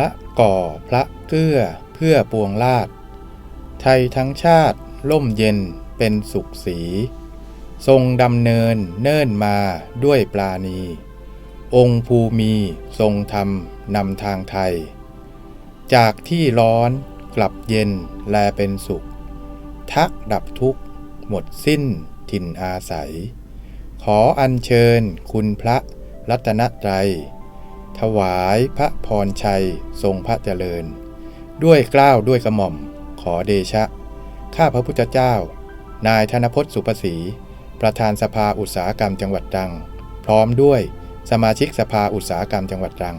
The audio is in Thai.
พระก่อพระเกื้อเพื่อปวงราชไทยทั้งชาติล่มเย็นเป็นสุขสี ทรงดำเนินเนิ่นมาด้วยปราณี องค์ภูมีทรงธรรมนำทางไทย จากที่ร้อนกลับเย็นแลเป็นสุข ทักดับทุกข์ หมดสิ้นถิ่นอาศัย ขออัญเชิญคุณพระรัตนตรัย ถวายพระพรชัยทรงพระเจริญ ด้วยเกล้าวด้วยกระหม่อม ขอเดชะ ข้าพระพุทธเจ้า นายธนพจน์สุภศรีประธานสภาอุตสาหกรรมจังหวัดตรัง พร้อมด้วยสมาชิกสภาอุตสาหกรรมจังหวัดตรัง